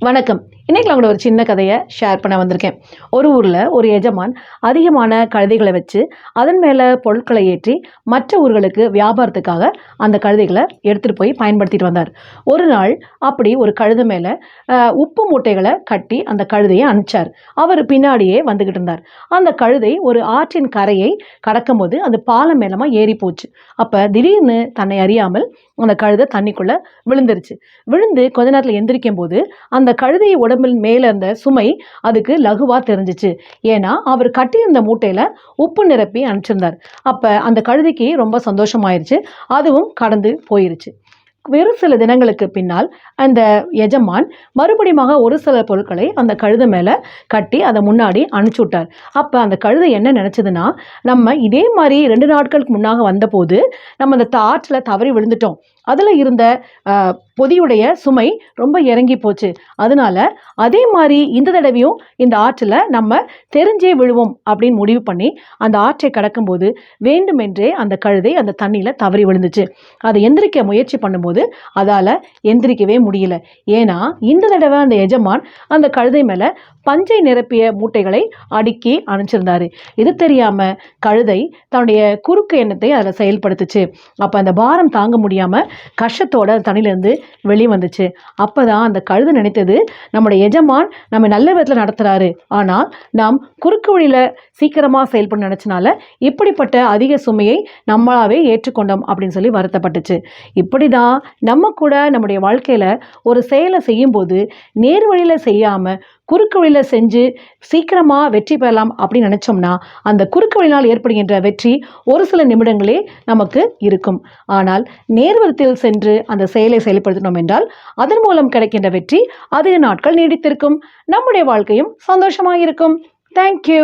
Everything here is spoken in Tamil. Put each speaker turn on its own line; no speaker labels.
வணக்கம். இன்றைக்கி நான் கூட ஒரு சின்ன கதையை ஷேர் பண்ண வந்திருக்கேன். ஒரு ஊரில் ஒரு எஜமான் அதிகமான கழுதைகளை வச்சு அதன் மேலே பொருட்களை ஏற்றி மற்ற ஊர்களுக்கு வியாபாரத்துக்காக அந்த கழுதைகளை எடுத்துகிட்டு போய் பயன்படுத்திட்டு வந்தார். ஒரு நாள் அப்படி ஒரு கழுதை மேலே உப்பு மூட்டைகளை கட்டி அந்த கழுதையை அனுப்பிச்சார். அவர் பின்னாடியே வந்துக்கிட்டு இருந்தார். அந்த கழுதை ஒரு ஆற்றின் கரையை கடக்கும்போது அந்த பாலம் மேலமாக ஏறி போச்சு. அப்போ திடீர்னு தன்னை அறியாமல் அந்த கழுதை தண்ணிக்குள்ளே விழுந்துருச்சு. விழுந்து கொஞ்ச நேரத்தில் எந்திரிக்கும் போது அந்த கழுதையை உடம்பு உடம்பில் மேலே இருந்த சுமை அதுக்கு லகுவாக தெரிஞ்சிச்சு. ஏன்னா அவர் கட்டியிருந்த மூட்டையில் உப்பு நிரப்பி அனுப்பிச்சிருந்தார். அப்போ அந்த கழுதைக்கு ரொம்ப சந்தோஷமாயிருச்சு. அதுவும் கடந்து போயிருச்சு. வெறும் சில தினங்களுக்கு பின்னால் அந்த எஜமான் மறுபடியுமாக ஒரு சில பொருட்களை அந்த கழுதை மேலே கட்டி அதை முன்னாடி அனுப்பிச்சி விட்டார் அப்போ அந்த கழுதை என்ன நினச்சதுன்னா நம்ம இதே மாதிரி ரெண்டு நாட்களுக்கு முன்னாக வந்தபோது நம்ம அந்த தாற்றில் தவறி விழுந்துட்டோம். அதில் இருந்த பொதியுடைய சுமை ரொம்ப இறங்கி போச்சு. அதனால அதே மாதிரி இந்த தடவையும் இந்த ஆற்றில் நம்ம தெரிஞ்சே விழுவோம் அப்படின்னு முடிவு பண்ணி அந்த ஆற்றை கடக்கும்போது வேண்டுமென்றே அந்த கழுதை அந்த தண்ணியில் தவறி விழுந்துச்சு. அதை எந்திரிக்க முயற்சி பண்ணும்போது அதால் எந்திரிக்கவே முடியல. ஏன்னா இந்த தடவை அந்த எஜமான் அந்த கழுதை மேலே பஞ்சை நிரப்பிய மூட்டைகளை அடுக்கி அனுப்பிச்சிருந்தாரு இது தெரியாமல் கழுதை தன்னுடைய குறுக்கு எண்ணத்தை அதில் செயல்படுத்துச்சு. அப்போ அந்த பாரம் தாங்க முடியாமல் கஷ்டத்தோட அந்த தண்ணியிலேருந்து வெளியே வந்துச்சு. அப்போ தான் அந்த கழுதை நினைத்தது நம்முடைய எஜமான் நம்ம நல்ல விதத்தில் நடத்துகிறாரு ஆனால் நாம் குறுக்கு வழியில் சீக்கிரமாக செயல்பட நினச்சனால இப்படிப்பட்ட அதிக சுமையை நம்மளாவே ஏற்றுக்கொண்டோம். அப்படின்னு சொல்லி வருத்தப்பட்டுச்சு. இப்படி தான் நம்ம கூட நம்முடைய வாழ்க்கையில் ஒரு செயலை செய்யும்போது நேர் வழியில் செய்யாமல் குறுக்கு வழியில் செஞ்சு சீக்கிரமாக வெற்றி பெறலாம் அப்படின்னு நினச்சோம்னா அந்த குறுக்கு வழியினால் ஏற்படுகின்ற வெற்றி ஒரு சில நிமிடங்களே நமக்கு இருக்கும். ஆனால் நேர்வரத்தில் சென்று அந்த செயலை செயல்படுத்தினோம் என்றால் அதன் மூலம் கிடைக்கின்ற வெற்றி அதிக நாட்கள் நீடித்திருக்கும். நம்முடைய வாழ்க்கையும் சந்தோஷமாக இருக்கும் தேங்க்யூ